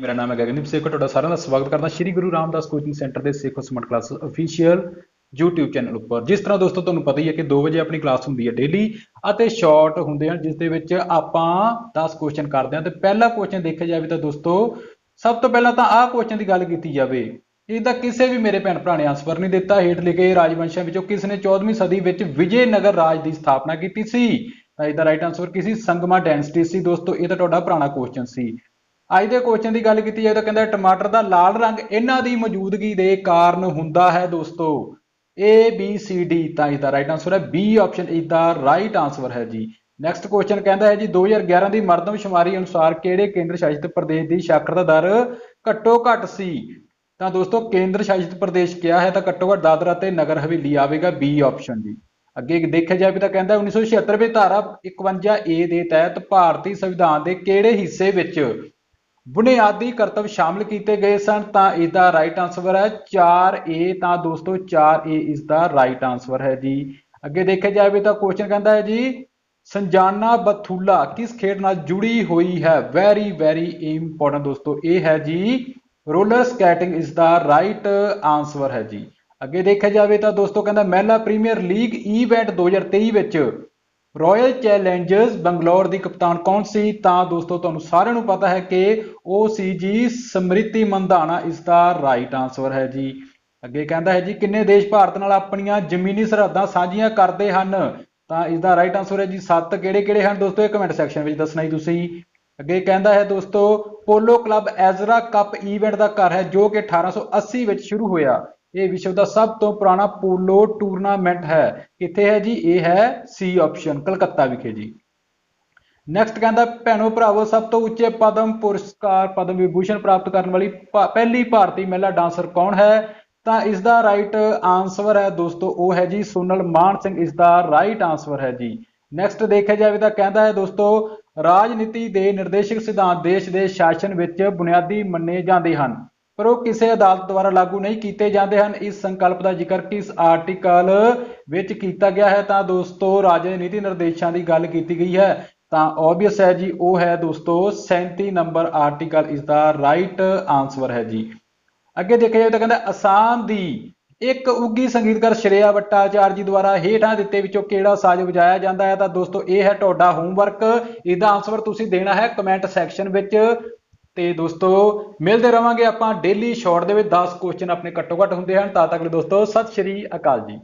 ਮੇਰਾ ਨਾਮ ਹੈ ਗਗਨਦੀਪ ਸੇਖੋ, ਤੁਹਾਡਾ ਸਾਰਿਆਂ ਦਾ ਸਵਾਗਤ ਕਰਦਾ ਸ਼੍ਰੀ ਗੁਰੂ ਰਾਮਦਾਸ ਕੋਚਿੰਗ ਸੈਂਟਰ ਦੇ Sekho smart class official YouTube channel ਉੱਪਰ। ਜਿਸ ਤਰ੍ਹਾਂ ਦੋਸਤੋ, ਤੁਹਾਨੂੰ ਪਤਾ ਹੀ ਹੈ ਕਿ 2 ਵਜੇ ਆਪਣੀ ਕਲਾਸ ਹੁੰਦੀ ਹੈ ਡੇਲੀ ਅਤੇ ਸ਼ਾਰਟ ਹੁੰਦੇ ਹਨ, ਜਿਸ ਦੇ ਵਿੱਚ ਆਪਾਂ 10 ਕੁਐਸਚਨ ਕਰਦੇ ਹਾਂ ਤੇ ਪਹਿਲਾ ਕੁਐਸਚਨ ਦੇਖਿਆ ਜਾਵੇ ਤਾਂ ਦੋਸਤੋ, ਸਭ ਤੋਂ ਪਹਿਲਾਂ ਤਾਂ ਆਹ ਕੁਐਸਚਨ ਦੀ ਗੱਲ ਕੀਤੀ ਜਾਵੇ। ਇਹਦਾ ਕਿਸੇ ਵੀ ਮੇਰੇ ਭੈਣ ਭਰਾ ਨੇ ਆਨਸਰ ਨਹੀਂ ਦਿੱਤਾ। ਹੇਠ ਲਿਖੇ ਰਾਜਵੰਸ਼ਾਂ ਵਿੱਚੋਂ ਕਿਸ ਨੇ 14ਵੀਂ ਸਦੀ ਵਿੱਚ ਵਿਜੇ ਨਗਰ ਰਾਜ ਦੀ ਸਥਾਪਨਾ ਕੀਤੀ ਸੀ? ਤਾਂ ਇਹਦਾ ਰਾਈਟ ਆਨਸਰ ਕੀ ਸੀ? ਸੰਗਮਾ ਡੈਂਸਿਟੀ ਸੀ। ਦੋਸਤੋ, ਇਹ ਤਾਂ ਤੁਹਾਡਾ ਪੁਰਾਣਾ ਕੁਐਸਚਨ ਸੀ। ਅੱਜ ਦੇ ਕੁਐਸਚਨ ਦੀ ਗੱਲ ਕੀਤੀ ਜਾਏ ਤਾਂ ਕਹਿੰਦਾ ਟਮਾਟਰ ਦਾ ਲਾਲ ਰੰਗ ਇਹਨਾਂ ਦੀ ਮੌਜੂਦਗੀ ਦੇ ਕਾਰਨ ਹੁੰਦਾ ਹੈ ਦੋਸਤੋ। A, B, C, D ਤਾਂ ਇਹਦਾ ਰਾਈਟ ਆਨਸਰ ਹੈ B ਆਪਸ਼ਨ ਇਹਦਾ ਰਾਈਟ ਆਨਸਰ ਹੈ ਜੀ। ਨੈਕਸਟ ਕੁਐਸਚਨ ਕਹਿੰਦਾ ਹੈ ਜੀ 2011 ਦੀ ਮਰਦਮਸ਼ੁਮਾਰੀ ਅਨੁਸਾਰ ਕਿਹੜੇ ਕੇਂਦਰ ਸ਼ਾਸਿਤ ਪ੍ਰਦੇਸ਼ ਦੀ ਸਾਖਰਤਾ ਦਰ ਘੱਟੋ ਘੱਟ ਸੀ? ਤਾਂ ਦੋਸਤੋ ਕੇਂਦਰ ਸ਼ਾਸਿਤ ਪ੍ਰਦੇਸ਼ ਕਿਹਾ ਹੈ ਤਾਂ ਘੱਟੋ ਘੱਟ ਦਾਦਰਾ ਤੇ ਨਗਰ ਹਵੇਲੀ ਆਵੇਗਾ B ਆਪਸ਼ਨ ਜੀ। ਅੱਗੇ ਦੇਖਿਆ ਜਾਵੇ ਤਾਂ ਕਹਿੰਦਾ 1976 ਵਿੱਚ ਧਾਰਾ 51A ਦੇ ਤਹਿਤ ਭਾਰਤੀ ਸੰਵਿਧਾਨ ਦੇ ਕਿਹੜੇ ਹਿੱਸੇ ਵਿੱਚ ਬੁਨਿਆਦੀ ਕਰਤੱਵ ਸ਼ਾਮਲ ਕੀਤੇ ਗਏ ਸਨ, ਤਾਂ ਇਸ ਦਾ ਰਾਈਟ ਆਨਸਰ ਹੈ 4A ਤਾਂ ਦੋਸਤੋ 4A ਇਸ ਦਾ ਰਾਈਟ ਆਨਸਰ ਹੈ ਜੀ। ਅੱਗੇ ਦੇਖਿਆ ਜਾਵੇ ਤਾਂ ਕੁਐਸਚਨ ਕਹਿੰਦਾ ਹੈ ਜੀ, ਸੰਜਾਨਾ ਬਥੂਲਾ ਕਿਸ ਖੇਡ ਨਾਲ ਜੁੜੀ ਹੋਈ ਹੈ? ਵੈਰੀ ਵੈਰੀ ਇੰਪੋਰਟੈਂਟ ਦੋਸਤੋ, ਇਹ ਹੈ ਜੀ ਰੋਲਰ ਸਕੇਟਿੰਗ ਇਸ ਦਾ ਰਾਈਟ ਆਨਸਰ ਹੈ ਜੀ। ਅੱਗੇ ਦੇਖਿਆ ਜਾਵੇ ਤਾਂ ਦੋਸਤੋ ਕਹਿੰਦਾ, ਮਹਿਲਾ ਪ੍ਰੀਮੀਅਰ ਲੀਗ ਇਵੈਂਟ 2023 ਵਿੱਚ ਰਾਇਲ ਚੈਲੰਜਰਸ ਬੰਗਲੌਰ ਦੀ ਕਪਤਾਨ ਕੌਣ ਸੀ? ਤਾਂ ਦੋਸਤੋ, ਤੁਹਾਨੂੰ ਸਾਰਿਆਂ ਨੂੰ ਪਤਾ ਹੈ ਕਿ ਉਹ ਸੀ ਜੀ ਸਮ੍ਰਿਤੀ ਮੰਧਾਣਾ। ਇਸ ਦਾ ਰਾਈਟ ਆਨਸਰ ਹੈ ਜੀ। ਅੱਗੇ ਕਹਿੰਦਾ ਹੈ ਜੀ, ਕਿੰਨੇ ਦੇਸ਼ ਭਾਰਤ ਨਾਲ ਆਪਣੀਆਂ ਜ਼ਮੀਨੀ ਸਰਹੱਦਾਂ ਸਾਂਝੀਆਂ ਕਰਦੇ ਹਨ? ਤਾਂ ਇਸ ਦਾ ਰਾਈਟ ਆਨਸਰ ਹੈ ਜੀ, ਸੱਤ ਕਿਹੜੇ ਕਿਹੜੇ ਹਨ ਦੋਸਤੋ? ਇਹ ਕਮੈਂਟ ਸੈਕਸ਼ਨ ਵਿੱਚ ਦੱਸਣਾ ਜੀ ਤੁਸੀਂ। ਅੱਗੇ ਕਹਿੰਦਾ ਹੈ ਦੋਸਤੋ, polo club Ezra cup event ਦਾ ਘਰ ਹੈ ਜੋ ਕਿ 1880 ਵਿੱਚ ਸ਼ੁਰੂ ਹੋਇਆ। ਇਹ ਵਿਸ਼ਵ ਦਾ ਸਭ ਤੋਂ ਪੁਰਾਣਾ ਪੋਲੋ ਟੂਰਨਾਮੈਂਟ ਹੈ। ਕਿੱਥੇ ਹੈ ਜੀ? ਇਹ ਹੈ ਸੀ ਆਪਸ਼ਨ, ਕਲਕੱਤਾ ਵਿਖੇ ਜੀ। ਨੈਕਸਟ ਕਹਿੰਦਾ, ਭੈਣੋ ਭਰਾਵੋ, ਸਭ ਤੋਂ ਉੱਚੇ ਪਦਮ ਪੁਰਸਕਾਰ, ਪਦਮ ਵਿਭੂਸ਼ਣ ਪ੍ਰਾਪਤ ਕਰਨ ਵਾਲੀ ਭਾ- ਪਹਿਲੀ ਭਾਰਤੀ ਮਹਿਲਾ ਡਾਂਸਰ ਕੌਣ ਹੈ? ਤਾਂ ਇਸ ਦਾ ਰਾਈਟ ਆਨਸਰ ਹੈ ਦੋਸਤੋ, ਉਹ ਹੈ ਜੀ ਸੋਨਲ ਮਾਨ ਸਿੰਘ ਇਸ ਦਾ ਰਾਈਟ ਆਨਸਰ ਹੈ ਜੀ। ਨੈਕਸਟ ਦੇਖਿਆ ਜਾਵੇ ਤਾਂ ਕਹਿੰਦਾ ਹੈ ਦੋਸਤੋ, ਰਾਜਨੀਤੀ ਦੇ ਨਿਰਦੇਸ਼ਕ ਸਿਧਾਂਤ ਦੇਸ਼ ਦੇ ਸ਼ਾਸਨ ਵਿੱਚ ਬੁਨਿਆਦੀ ਮੰਨੇ ਜਾਂਦੇ ਹਨ। ਪਰ ਉਹ ਕਿਸੇ ਅਦਾਲਤ ਦੁਆਰਾ ਲਾਗੂ ਨਹੀਂ ਕੀਤੇ ਜਾਂਦੇ ਹਨ। ਇਸ ਸੰਕਲਪ ਦਾ ਜ਼ਿਕਰ ਕਿਸ ਆਰਟੀਕਲ ਵਿੱਚ ਕੀਤਾ ਗਿਆ ਹੈ? ਤਾਂ ਦੋਸਤੋ ਰਾਜਨੀਤੀ ਨਿਰਦੇਸ਼ਾਂ ਦੀ ਗੱਲ ਕੀਤੀ ਗਈ ਹੈ। ਤਾਂ ਆਬਵੀਅਸ ਹੈ ਜੀ, ਉਹ ਹੈ ਦੋਸਤੋ 37 ਨੰਬਰ ਆਰਟੀਕਲ। ਇਸ ਦਾ ਰਾਈਟ ਆਨਸਰ ਹੈ ਜੀ। ਅੱਗੇ ਦੇਖਿਆ ਜਾਵੇ ਤਾਂ ਕਹਿੰਦਾ, ਅਸਾਮ ਦੀ ਇੱਕ ਉੱਗੀ ਸੰਗੀਤਕਾਰ ਸ਼੍ਰੇਆ ਭੱਟਾਚਾਰ ਜੀ ਦੁਆਰਾ ਹੇਠਾਂ ਦਿੱਤੇ ਵਿੱਚੋਂ ਕਿਹੜਾ ਸਾਜ਼ ਵਜਾਇਆ ਜਾਂਦਾ ਹੈ? ਤਾਂ ਦੋਸਤੋ, ਇਹ ਹੈ ਤੁਹਾਡਾ ਹੋਮਵਰਕ ਇਹਦਾ ਆਨਸਰ ਤੁਸੀਂ ਦੇਣਾ ਹੈ ਕਮੈਂਟ ਸੈਕਸ਼ਨ ਵਿੱਚ। ਤੇ ਦੋਸਤੋ, ਮਿਲਦੇ ਰਵਾਂਗੇ ਆਪਾਂ ਡੇਲੀ ਸ਼ਾਰਟ ਦੇ ਵਿੱਚ 10 ਕੁਐਸਚਨ ਆਪਣੇ ਘੱਟੋ ਘੱਟ ਹੁੰਦੇ ਹਨ। ਤਾਂ ਤੱਕ ਲਈ ਦੋਸਤੋ, ਸਤਿ ਸ਼੍ਰੀ ਅਕਾਲ ਜੀ।